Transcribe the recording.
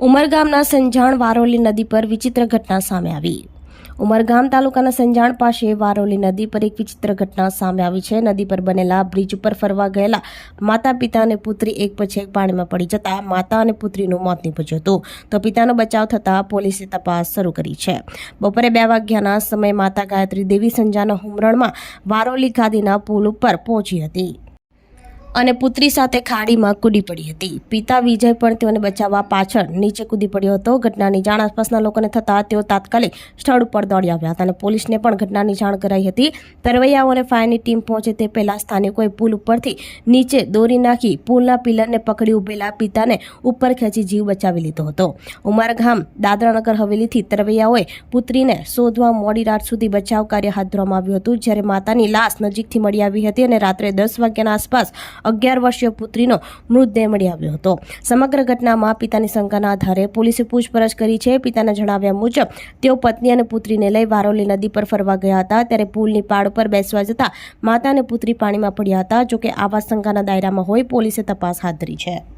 ઉમરગામના સંજાણ વારોલી નદી પર વિચિત્ર ઘટના સામે આવી. ઉમરગામ તાલુકાના સંજાણ પાસે વારોલી નદી પર એક વિચિત્ર ઘટના સામે આવી છે. નદી પર બનેલા બ્રિજ ઉપર ફરવા ગયેલા માતા, પિતા અને પુત્રી એક પછી એક પાણીમાં પડી જતા માતા અને પુત્રીનું મોત નીપજ્યું હતું. તો પિતાનો બચાવ થતાં પોલીસે તપાસ શરૂ કરી છે. બપોરે બે વાગ્યાના સમયે માતા ગાયત્રી દેવી સંજાના હુમરણમાં વારોલી ખાદીના પુલ ઉપર પહોંચી હતી. અને પુત્રી સાથે ખાડીમાં કૂદી પડી હતી. પિતા વિજય પણ તેઓને બચાવવા પાછળ નીચે કૂદી પડ્યો હતો. ઘટનાની જાણ આસપાસના લોકોને થતાં તેઓ તાત્કાલિક સ્થળ ઉપર દોડી આવ્યા હતા અને પોલીસને પણ ઘટનાની જાણ કરાઈ હતી. તરવૈયાઓ અને ફાયરની ટીમ પહોંચે તે પહેલાં સ્થાનિકોએ પુલ ઉપરથી નીચે દોરી નાખી પુલના પિલરને પકડી ઉભેલા પિતાને ઉપર ખેંચી જીવ બચાવી લીધો હતો. ઉમરગામ દાદરાનગર હવેલીથી તરવૈયાઓએ પુત્રીને શોધવા મોડી રાત સુધી બચાવ કાર્ય હાથ ધરવામાં આવ્યું હતું, જ્યારે માતાની લાશ નજીકથી મળી આવી હતી અને રાત્રે દસ વાગ્યાના આસપાસ અગિયાર વર્ષીય પુત્રીનો મૃતદેહ મળી આવ્યો હતો. સમગ્ર ઘટનામાં પિતાની શંકાના આધારે પોલીસે પૂછપરછ કરી છે. પિતાના જણાવ્યા મુજબ, તેઓ પત્ની અને પુત્રીને લઈ વારોલી નદી પર ફરવા ગયા હતા. ત્યારે પુલની પાળ પર બેસવા જતા માતા અને પુત્રી પાણીમાં પડ્યા હતા. જોકે આવા શંકાના દાયરામાં હોય, પોલીસે તપાસ હાથ ધરી છે.